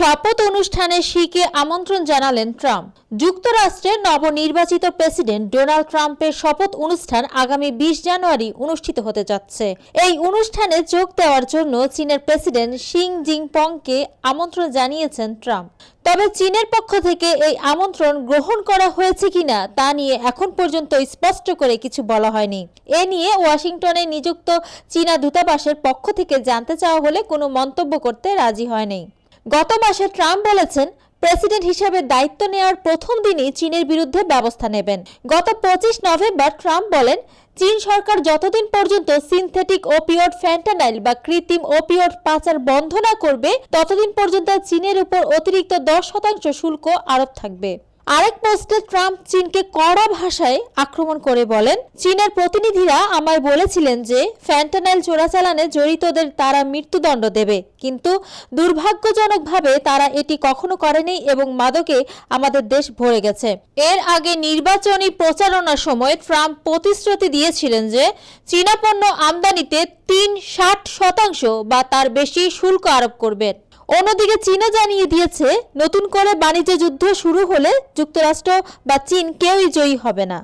শপথ অনুষ্ঠানে শিকে আমন্ত্রণ জানালেন ট্রাম্প। যুক্তরাষ্ট্রের নবনির্বাচিত প্রেসিডেন্ট ডোনাল্ড ট্রাম্পের শপথ অনুষ্ঠান আগামী বিশ জানুয়ারি অনুষ্ঠিত হতে যাচ্ছে। এই অনুষ্ঠানে যোগ দেওয়ার জন্য চীনের প্রেসিডেন্ট শিং জিংপংকে আমন্ত্রণ জানিয়েছেন ট্রাম্প। তবে চীনের পক্ষ থেকে এই আমন্ত্রণ গ্রহণ করা হয়েছে কিনা তা নিয়ে এখন পর্যন্ত স্পষ্ট করে কিছু বলা হয়নি। এ নিয়ে ওয়াশিংটনে নিযুক্ত চীনা দূতাবাসের পক্ষ থেকে জানতে চাওয়া হলে কোনো মন্তব্য করতে রাজি হয়নি। গত মাসে ট্রাম্প বলেছেন, প্রেসিডেন্ট হিসেবে দায়িত্ব নেওয়ার প্রথম দিনই চীনের বিরুদ্ধে ব্যবস্থা নেবেন। গত পঁচিশ নভেম্বর ট্রাম্প বলেন, চীন সরকার যতদিন পর্যন্ত সিনথেটিক ওপিওড ফ্যান্টানাইল বা কৃত্রিম ওপিওড পাচার বন্ধ না করবে, ততদিন পর্যন্ত চীনের উপর অতিরিক্ত দশ শতাংশ শুল্ক আরোপ থাকবে। আরেক পোস্টে ট্রাম্প চীনকে কড়া ভাষায় আক্রমণ করে বলেন, চীনের প্রতিনিধিরা আমায় বলেছিলেন যে, ফ্যান্টানাইল চোরাচালানে জড়িতদের তারা মৃত্যুদণ্ড দেবে। কিন্তু দুর্ভাগ্যজনকভাবে তারা এটি কখনো করেনি এবং মাদকে আমাদের দেশ ভরে গেছে। এর আগে নির্বাচনী প্রচারণার সময় ট্রাম্প প্রতিশ্রুতি দিয়েছিলেন যে, চীনা পণ্য আমদানিতে তিন ষাট শতাংশ বা তার বেশি শুল্ক আরোপ করবেন অন্যদিকে চীনও জানিয়ে দিয়েছে, নতুন করে বাণিজ্য যুদ্ধ শুরু হলে যুক্তরাষ্ট্র বা চীন কেউই জয়ী হবে না।